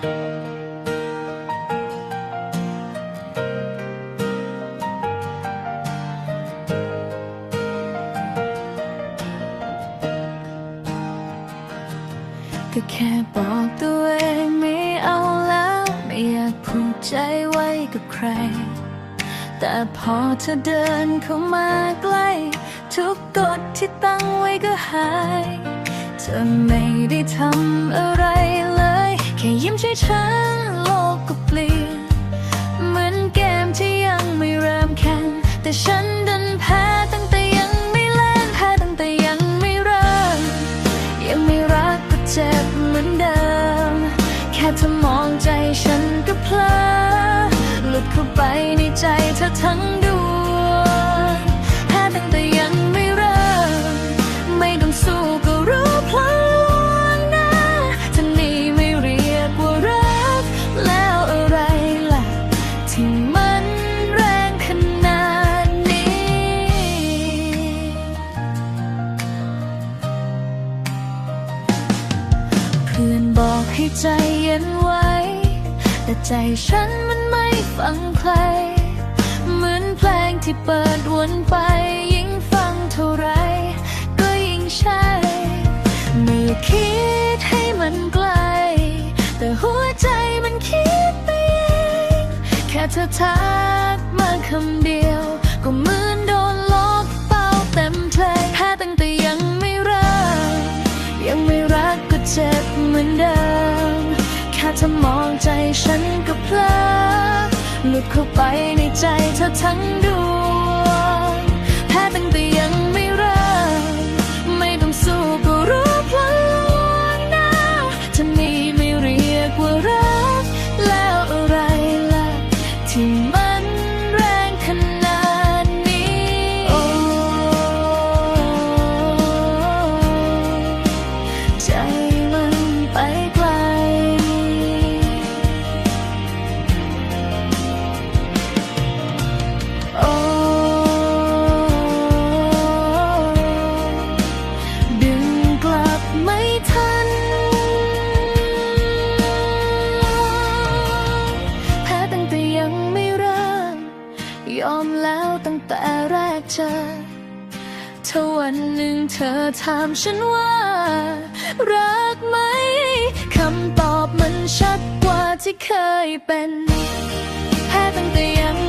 ก็แค่บอกตัวเองไม่เอาแล้ว ไม่อยากผูกใจไว้กับใคร แต่พอเธอเดินเข้ามาใกล้ ทุกกฎที่ตั้งไว้ก็หาย เธอไม่ได้ทำอะไรเลย แค่ยิ้มช่วยฉันโลกก็เปลี่ยน เหมือนเกมที่ยังไม่เริ่มแข่ง แต่ฉันดันแพ้ตั้งแต่ยังไม่เล่นแพ้ตั้งแต่ยังไม่เริ่ม ยังไม่รักก็เจ็บเหมือนเดิม แค่เธอมองใจฉันก็เพลอหลุดเข้าไปในใจเธอทั้งด ให้ใจเย็นไว้ แต่ใจฉันมันไม่ฟังใคร เหมือนเพลงที่เปิดวนไป ยิ่งฟังเท่าไร ก็ยิ่งใช่ไม่คิดให้มันไกล แต่หัวใจมันคิดไปเอง แค่เธอทักมาคำเดียว ก็เหมือ ลุดเข้าไปในใจเธอทั้งดวงแพ้ตั้งแต่ยังไม่เริ่มไม่ต้องสู้ก็รู้พลันลวงหน้าท่านี้ไม่เรียกว่ารัก แล้วอะไรล่ะที่มันแรงขนาดนี้ โอ้ใจ กเจอ ถ้าวันหนึ่งเธอถามฉันว่า รักไหม คำตอบมันชัดกว่าที่เคยเป็น แพ้ตั้งแต่ยัง